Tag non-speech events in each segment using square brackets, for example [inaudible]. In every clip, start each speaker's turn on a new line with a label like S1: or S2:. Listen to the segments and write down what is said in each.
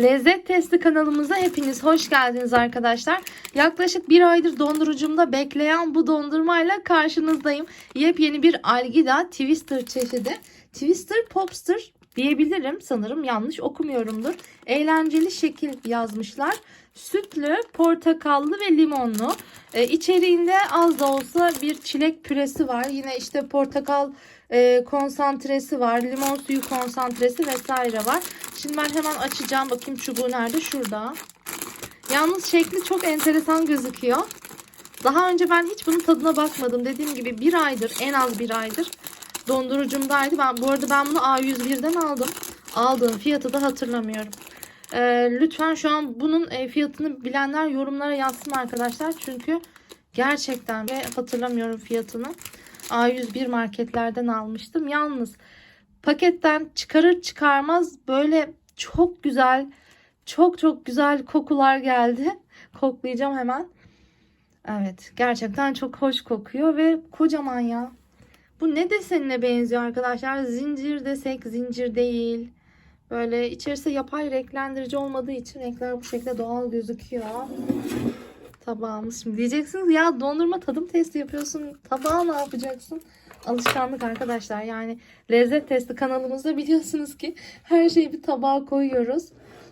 S1: Lezzet Testi kanalımıza hepiniz hoş geldiniz arkadaşlar. Yaklaşık bir aydır dondurucumda bekleyen bu dondurmayla karşınızdayım. Yepyeni bir Algida Twister çeşidi. Twister Popster diyebilirim sanırım yanlış okumuyorumdur. Eğlenceli şekil yazmışlar. Sütlü, portakallı ve limonlu. Ee, içeriğinde az da olsa bir çilek püresi var. Yine işte portakal e, konsantresi var. Limon suyu konsantresi vesaire var. Şimdi ben hemen açacağım. Bakayım çubuğu nerede? Şurada. Yalnız şekli çok enteresan gözüküyor. Daha önce ben hiç bunun tadına bakmadım. Dediğim gibi bir aydır, en az bir aydır dondurucumdaydı. Ben, bu arada ben bunu A101'den aldım. Aldığım fiyatı da hatırlamıyorum. Ee, lütfen şu an bunun e, fiyatını bilenler yorumlara yazsın arkadaşlar. Çünkü gerçekten ve hatırlamıyorum fiyatını. A101 marketlerden almıştım. Yalnız paketten çıkarır çıkarmaz böyle çok güzel çok çok güzel kokular geldi. [laughs] Koklayacağım hemen. Evet gerçekten çok hoş kokuyor ve kocaman ya. Bu ne desenine benziyor arkadaşlar? Zincir desek zincir değil. Böyle içerisi yapay renklendirici olmadığı için renkler bu şekilde doğal gözüküyor. Tabağımız şimdi diyeceksiniz ya dondurma tadım testi yapıyorsun. Tabağa ne yapacaksın? Alışkanlık arkadaşlar. Yani lezzet testi kanalımızda biliyorsunuz ki her şeyi bir tabağa koyuyoruz.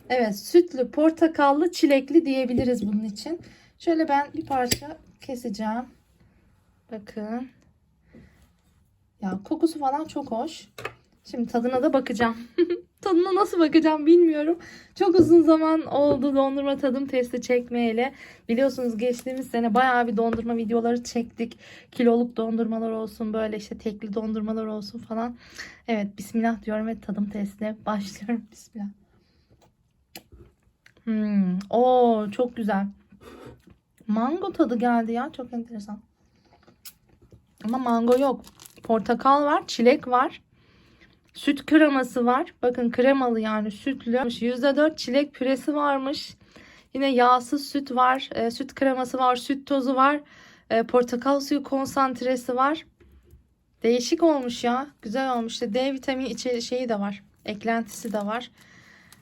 S1: Evet sütlü, portakallı, çilekli diyebiliriz bunun için. Şöyle ben bir parça keseceğim. Bakın. Ya kokusu falan çok hoş. Şimdi tadına da bakacağım. [laughs] Tadına nasıl bakacağım bilmiyorum. Çok uzun zaman oldu dondurma tadım testi çekmeyeli. Biliyorsunuz geçtiğimiz sene bayağı bir dondurma videoları çektik. Kiloluk dondurmalar olsun böyle işte tekli dondurmalar olsun falan. Evet bismillah diyorum ve tadım testine [laughs] başlıyorum. Bismillah. Hmm, oo çok güzel. Mango tadı geldi ya çok enteresan. Ama mango yok. Portakal var, çilek var. Süt kreması var. Bakın kremalı yani sütlü. %4 çilek püresi varmış. Yine yağsız süt var. E, süt kreması var. Süt tozu var. E, portakal suyu konsantresi var. Değişik olmuş ya. Güzel olmuş. İşte D vitamini içeri şeyi de var. Eklentisi de var.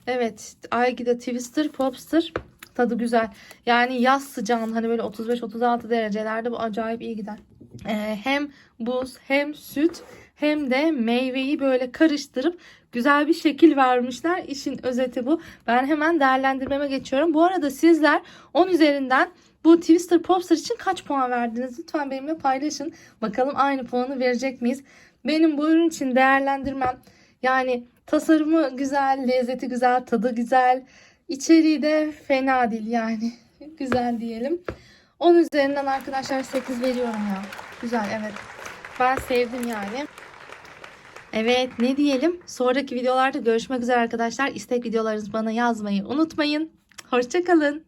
S1: Evet. Algida Twister Popster. Tadı güzel. Yani yaz sıcağında hani böyle 35-36 derecelerde bu acayip iyi gider. Ee, hem buz hem süt hem de meyveyi böyle karıştırıp güzel bir şekil vermişler. İşin özeti bu. Ben hemen değerlendirmeme geçiyorum. Bu arada sizler 10 üzerinden bu Twister Popster için kaç puan verdiniz? Lütfen benimle paylaşın. Bakalım aynı puanı verecek miyiz? Benim bu ürün için değerlendirmem yani tasarımı güzel, lezzeti güzel, tadı güzel. İçeriği de fena değil yani. [laughs] güzel diyelim. 10 üzerinden arkadaşlar 8 veriyorum ya. Güzel evet. Ben sevdim yani. Evet ne diyelim? Sonraki videolarda görüşmek üzere arkadaşlar. İstek videolarınızı bana yazmayı unutmayın. Hoşçakalın.